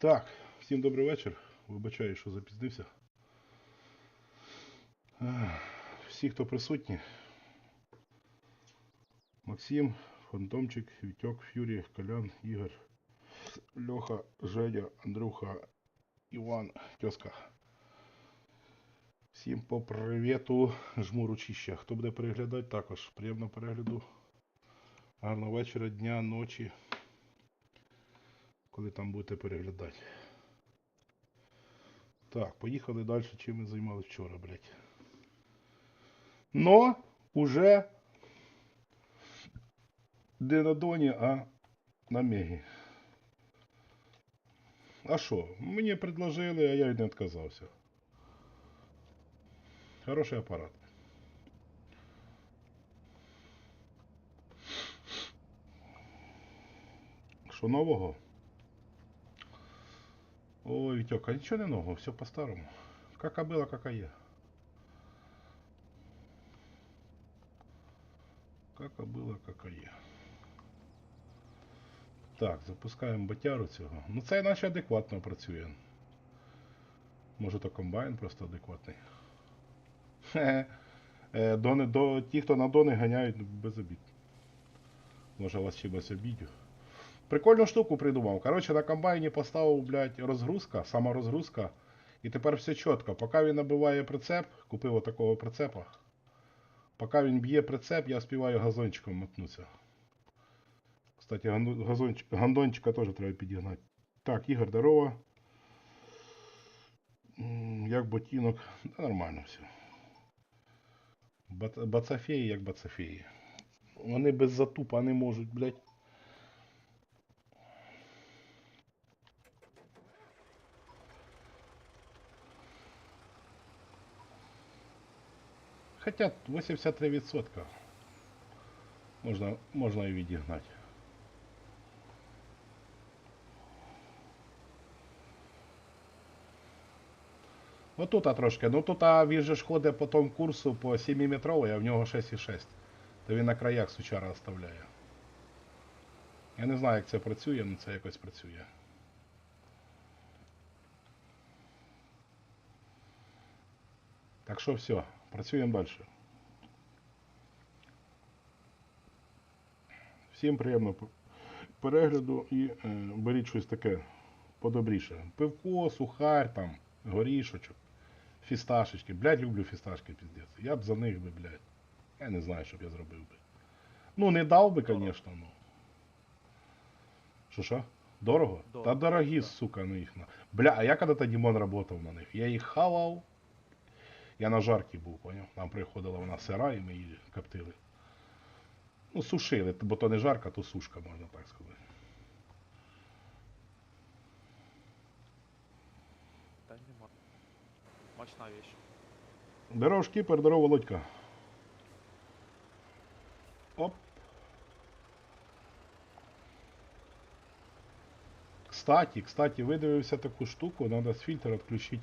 Так, всім добрий вечір. Вибачаю, що запізнився. Всі, хто присутні. Максим, Фантомчик, Вітьок, Фюрі, Колян, Ігор, Льоха, Женя, Андрюха, Іван, Тьоска. Всім по привіту, жму ручища. Хто буде переглядати, також приємного перегляду. Гарного вечора, дня, ночі. Коли там будете переглядати. Так, поїхали далі, чим ми займалися вчора, блядь. Но уже не на Доні, а на Мегі. А що? Мені предложили, а я й не відказався. Хороший апарат. Що нового? Вітьок, а нічого не нового, все по-старому. Кака было, кака є. Кака было, кака є. Так, запускаємо батяру цього. Ну це наче адекватно працює. Може то комбайн просто адекватний. Хе-хе. Е, Дони, до, ті, хто на дони ганяють, без обід. Може вас чимось обідю. Прикольну штуку придумав. Коротше, на комбайні поставив, блядь, розгрузка, сама розгрузка. І тепер все чітко. Поки він набиває прицеп, купив отакого прицепа. Поки він б'є прицеп, я співаю газончиком мотнуться. Кстати, гандончика теж треба підігнати. Так, Ігор, здорово. Як ботинок. Да нормально все. Бацафеї як бацафеї. Вони без затупа не можуть, блядь. Хотя 83% можна, можна і відігнати. Отут а трошки. Ну тут а він же ж ходить по тому курсу по 7 метровий, а в нього 6,6. То він на краях сучара оставляє. Я не знаю, як це працює, але це якось працює. Так що все, працюємо далі. Всім приємного перегляду і е, беріть щось таке подобріше. Пивко, сухарь там, горішочок, фісташечки. Блядь, люблю фісташки, піздець. Я б за них би, блядь. Я не знаю, що б я зробив би. Ну, не дав би, звісно, ну. Що що? Дорого? Дорого, Та дорогі, да. сука, ну їх на. Бля, а я когда-то Дімон работав на них. Я їх хавав. Я на жаркі був, поняв? Нам приходила вона сира і ми її коптили. Ну, сушили, бо то не жарка, то сушка, можна так сказати. Та нема. Мощна вещь. Здорово, шкіпер, здорово, Володька. Оп. Кстати, кстати, видивився таку штуку, треба з фільтра відключити.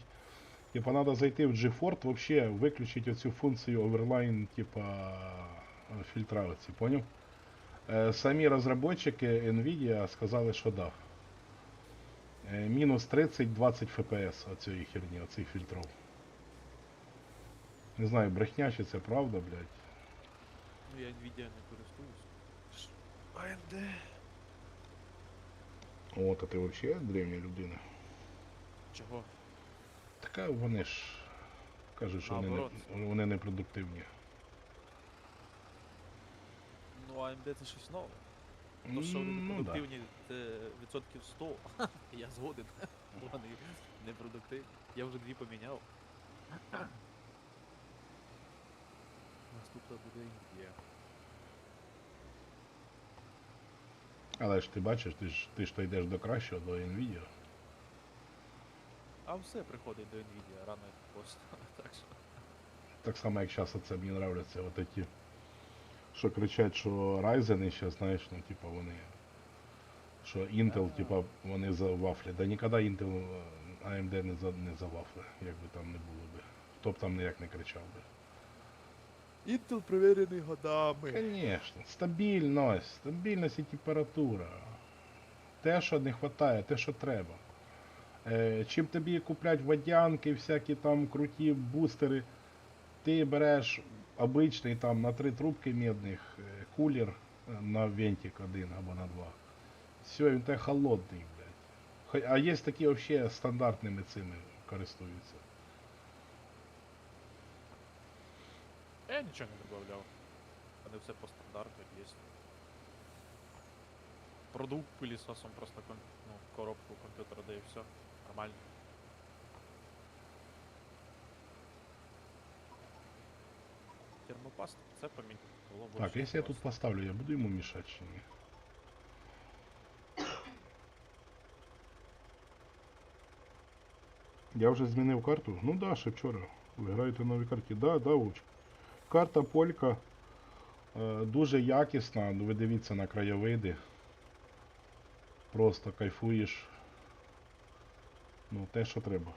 Типа треба зайти в GeFort, вообще виключити оцю функцію overline, типа фільтра оці, поняв? Е, самі розробники Nvidia сказали, що да. Е, мінус 30-20 FPS оцієї херні, оцих фільтрів. Не знаю, брехня чи це правда, блядь. Ну я Nvidia не користуюсь. AMD. От, а ти взагалі древня людина. Чого? Така вони ж кажуть, що вони, Наоборот. не, вони непродуктивні. Ну AMD це щось нове. То, що вони Ну, да. непродуктивні, це відсотків 100. Я згоден. Вони непродуктивні. Я вже дві поміняв. Наступна буде Nvidia. Але ж ти бачиш, ти ж ти ж то йдеш до кращого, до Nvidia. А все приходить до Nvidia рано чи поздно. Так що. Так само, як зараз оце мені нравляться от ті, що кричать, що Ryzen ще, знаєш, ну типа вони. Що Intel, типа, вони за вафлі. Да ніколи Intel е, AMD не за не за вафли, як би там не було би. Хто б там ніяк не кричав би. Intel перевірений годами. Конечно, стабільність, стабільність і температура. Те, що не вистачає, те, що треба. Е, чим тобі куплять водянки, всякі там круті бустери, ти береш обичний там на три трубки медних е, кулер е, на вентик один або на два. Все, він тебе холодний, блядь. А є такі взагалі стандартними цими користуються. Я нічого не додавав. Вони все по стандарту є. Продув пилісосом просто ну, коробку комп'ютера, да і все. Нормально. Термопаст, це. Було Так, якщо я тут поставлю, я буду йому мішати чи ні? Я вже змінив карту. Ну да, ще вчора. Ви граєте нові карті. Да, да, Вовчик. Карта Полька е, дуже якісна. Ну, Ви дивіться на краєвиди. Просто кайфуєш. Ну, те, що треба.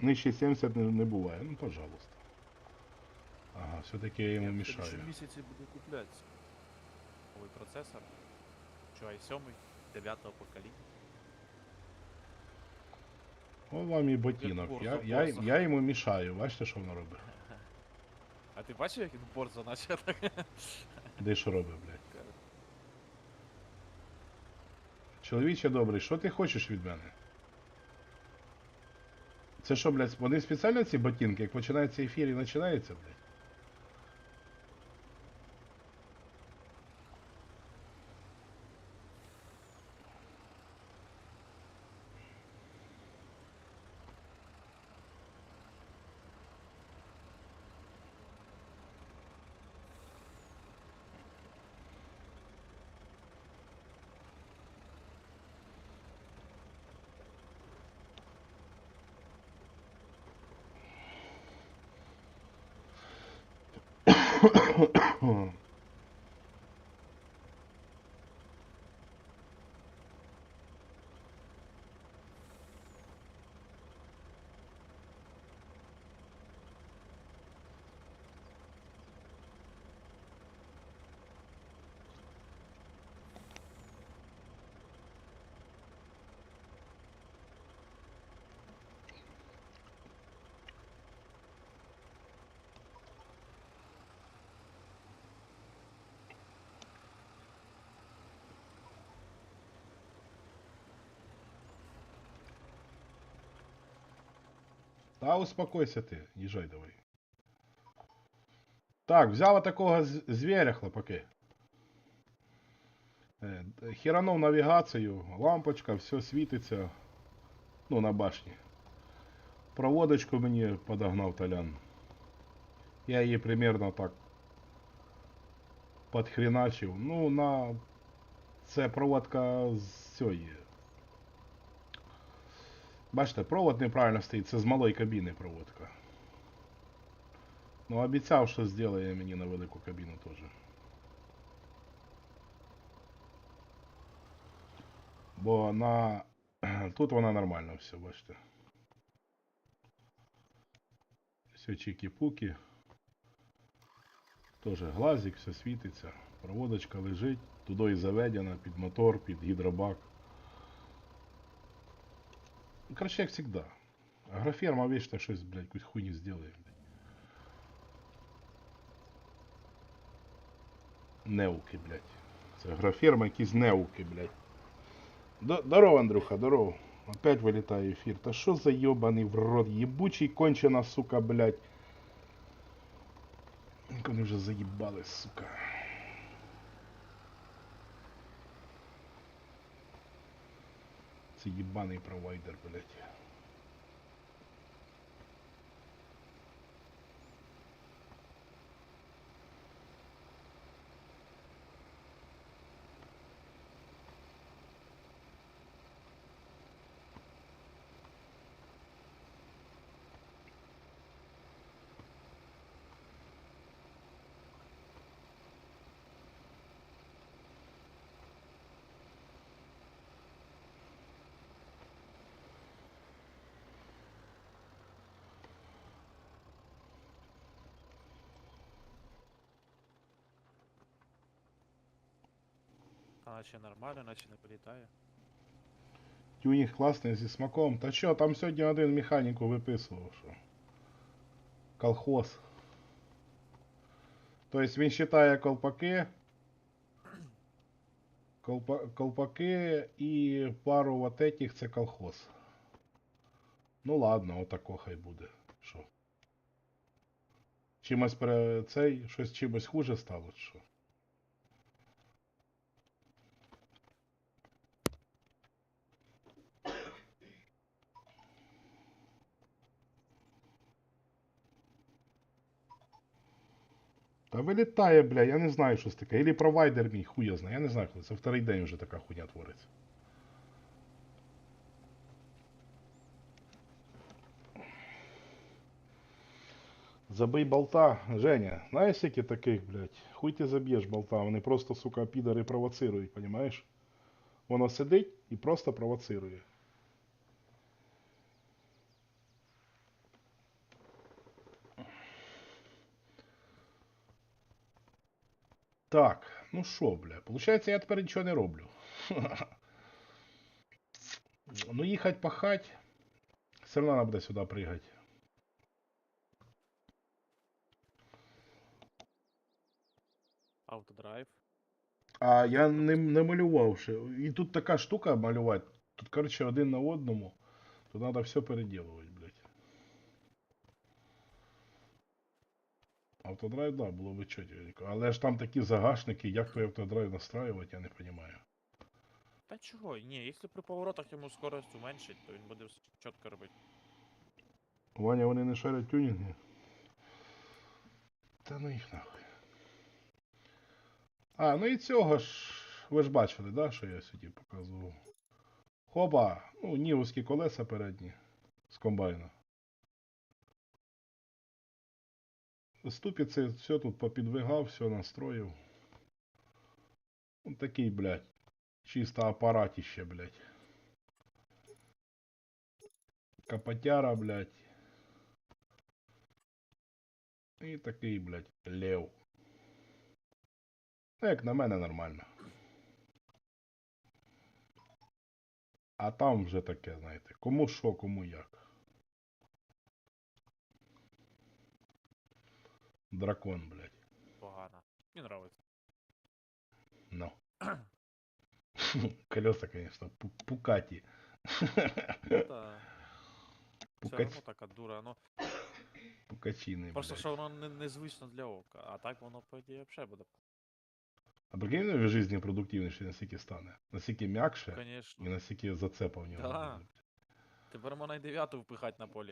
Нижче 70 не, не буває. Ну, пожалуйста. Ага, все-таки я йому мішаю. следующем місяці буду куплятися. Новий процесор. Що, i7 9 покоління. О вам і ботинок. борзо, Я, я, я йому мішаю. Бачите, що воно робить? А ти бачив, як він борзо наче так? Де що робить, блядь? Чоловіче добрий, що ти хочеш від мене? Це що, блядь, вони спеціально ці ботинки, як починається ефір і починається, блядь? うん。Та успокойся ти, їжджай давай. Так, взяла такого звіря, хлопаки. Е, Хіранув навігацію, лампочка, все світиться. Ну, на башні. Проводочку мені подогнав Толян. Я її примерно так подхреначив. Ну, на. Це проводка з цієї. Бачите, провод неправильно стоїть, це з малої кабіни проводка. Ну, обіцяв, що зробить мені на велику кабіну теж. Бо на. Тут вона нормально все, бачите. Все чики-пуки. Тоже глазик, все світиться. Проводочка лежить, туди і заведена під мотор, під гідробак. Ну, Короче, як всегда. Агроферма вечно щось, блядь, якусь хуйню сделає. блядь. Неуки, блядь. Це агроферма якісь неуки, блядь. Д- Здорово, Андрюха, здорово. Опять вилітає ефір. Та що за йобаний в рот? Єбучий кончена, сука, блядь. Як Вони вже заїбали, сука. Це їбаний провайдер, блядь. Наче нормально, наче не політає. Тюнінг класний зі смаком. Та що, там сьогодні один механіку виписував, що. Колхоз. Тобто він вважає колпаки. Колпа, колпаки і пару вот этих це колхоз. Ну ладно, отако хай буде. Що? Чимось пере... цей, щось чимось хуже стало, чи? Та вилітає, бля, я не знаю, що це таке. Ілі провайдер мій, хуй я знаю. Я не знаю, коли це вторий день вже така хуйня твориться. Забий болта, Женя, знаєш, скільки таких, блядь, хуй ти заб'єш болта, вони просто, сука, підари провоцирують, понімаєш? Воно сидить і просто провоцирує. Так, ну що, бля, получається, я тепер нічого не роблю. Ну, їхать пахать. Все одно треба буде сюди пригати. Автодрайв. А я не, не малював ще. І тут така штука малювати. Тут, коротше, один на одному. Тут треба все переділувати, Автодрайв, да, було би чотенько. Але ж там такі загашники, як той автодрайв настраювати, я не розумію. Та чого? Ні, якщо при поворотах йому скорость уменшить, то він буде все чітко робити. Ваня, вони не шарять тюнінги. Та ну їх нахуй. А, ну і цього ж. Ви ж бачили, да, що я сьогодні показував. Хопа! Ну, нівовські колеса передні з комбайна. Ступиці все тут попідвигав, все настроїв. Ну, такий, блядь. Чисто апаратище, блядь. Капотяра, блядь. І такий, блядь, лев. Як на мене нормально. А там вже таке, знаєте, кому що, кому як. Дракон, блядь. Погано. Мені нравиться. Ну. Колеса, конечно, пу- пукаті. Та. Все Пукач... одно така дура, ну. Пукачини, Просто блядь. що воно не, незвично для ока, а так воно, по ідеї, взагалі буде. А прикинь, він в житті продуктивніше наскільки стане. Наскільки м'якше і Звісно. наскільки зацепа в нього. Да. буде. Тепер можна й дев'яту впихати на полі.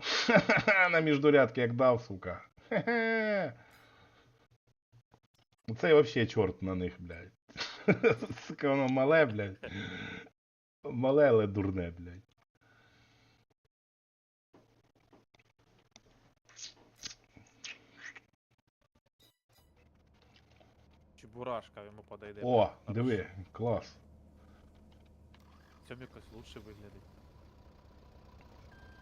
На міждурядки як дав, сука. Ну це вообще чорт на них, блядь. Сука, воно мале, блядь. Мале, але дурне, блядь. Чебурашка йому подойде. О, диви, клас. Цьому якось лучше виглядить.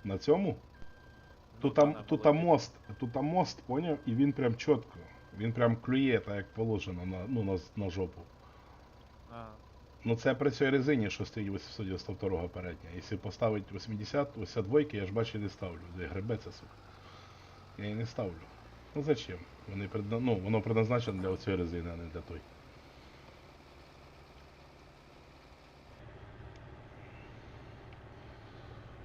На цьому? Ну, Тут там, тут там мост, тут там мост, поняв? І він прям чітко. Він прям клює, так як положено на, ну, на, на жопу. А, Ну це при цій резині, що стоїть 892 передня. Якщо поставити 80, 82, я ж бачу не ставлю. Де гребе це, сука. Я її не ставлю. Ну зачем? Вони предна... ну, воно предназначено для цієї резини, а не для той.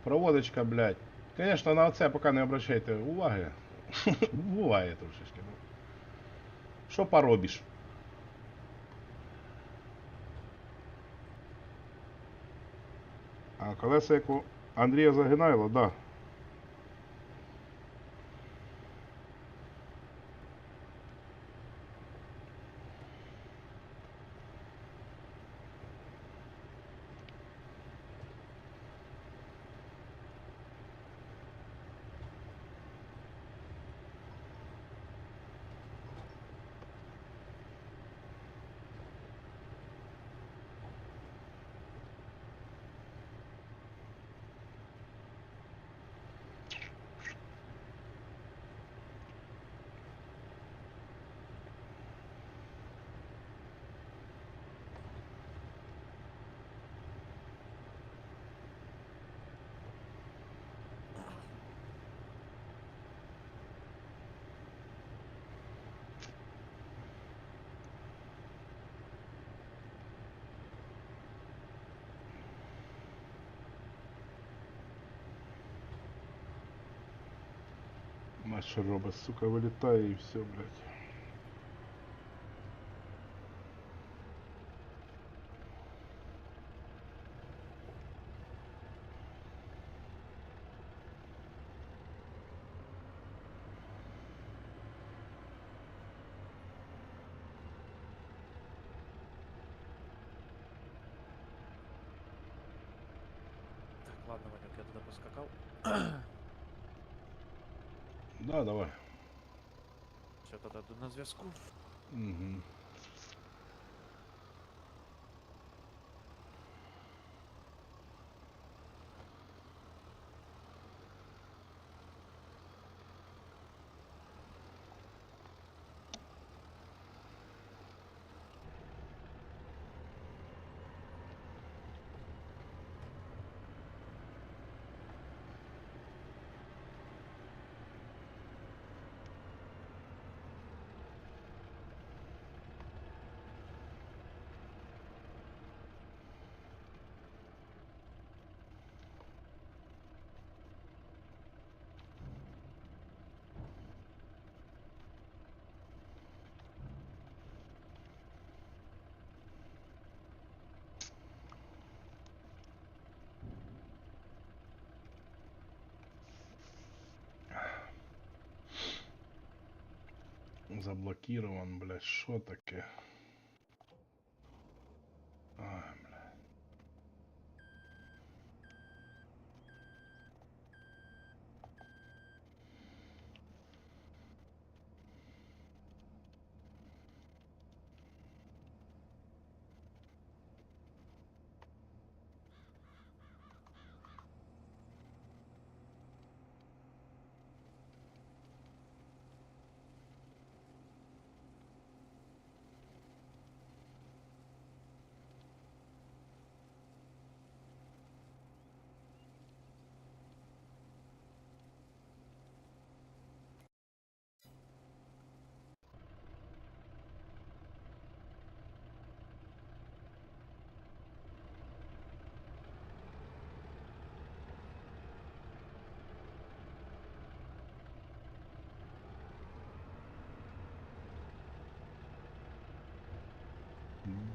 Проводочка, блядь. Конечно, на оце поки не обращайте уваги. Буває трошечки. Що поробиш? А колеса як Андрія Загинайло, да. На що робить, сука, вилітає і все, блядь. Так, ладно, Ванюк, я туди поскакав. Да, давай. Все, тоді на Заблокирован, блядь, що таке?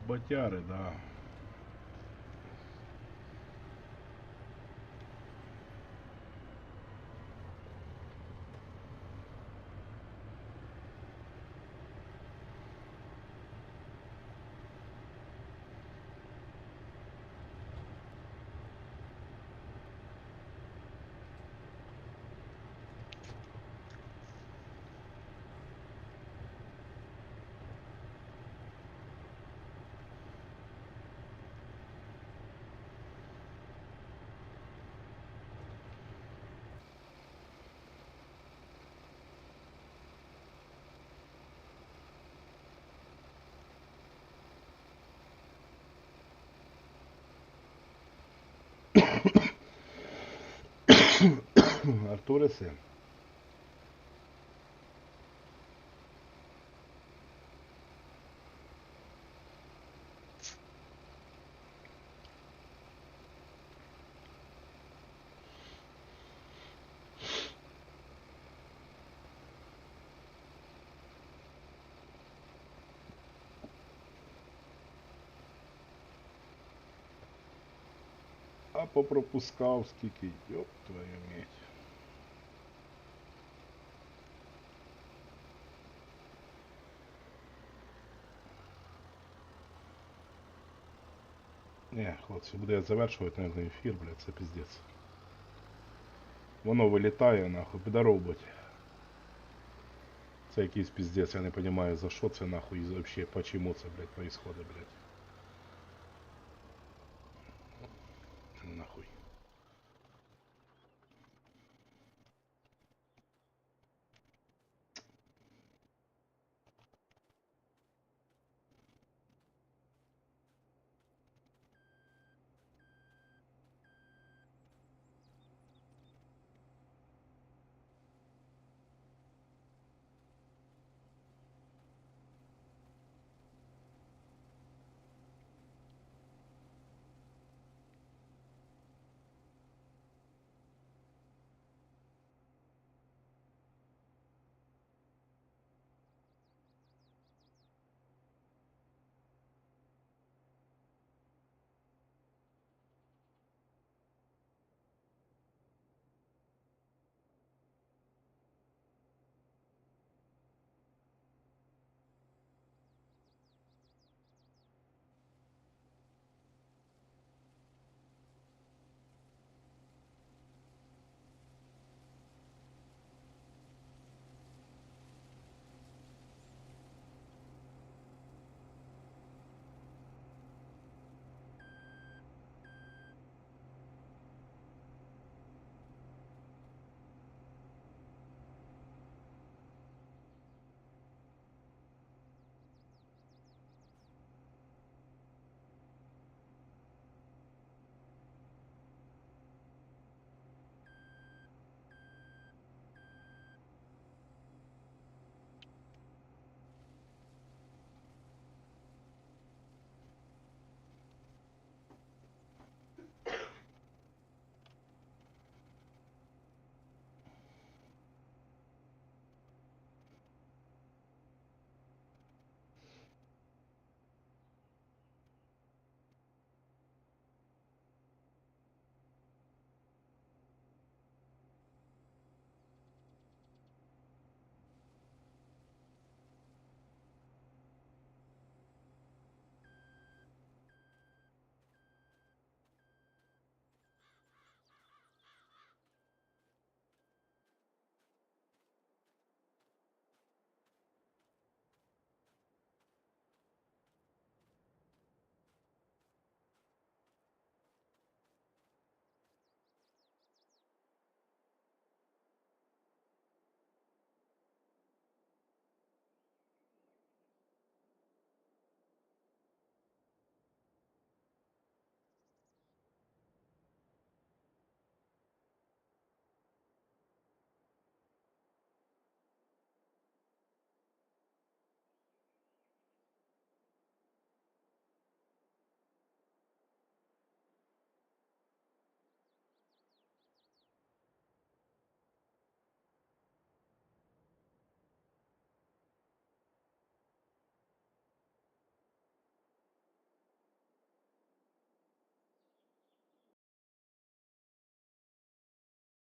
Батяри, да. Arthur é sempre. А попропускав скільки, йоп твою медь. Не, хлопці, буде я завершувати, наверное, ефір, блядь, це піздець. Воно вилітає, нахуй, підоробить. Це якийсь піздець, я не розумію за що це нахуй і вообще почему це, блядь, происходит, блядь. Nahuy.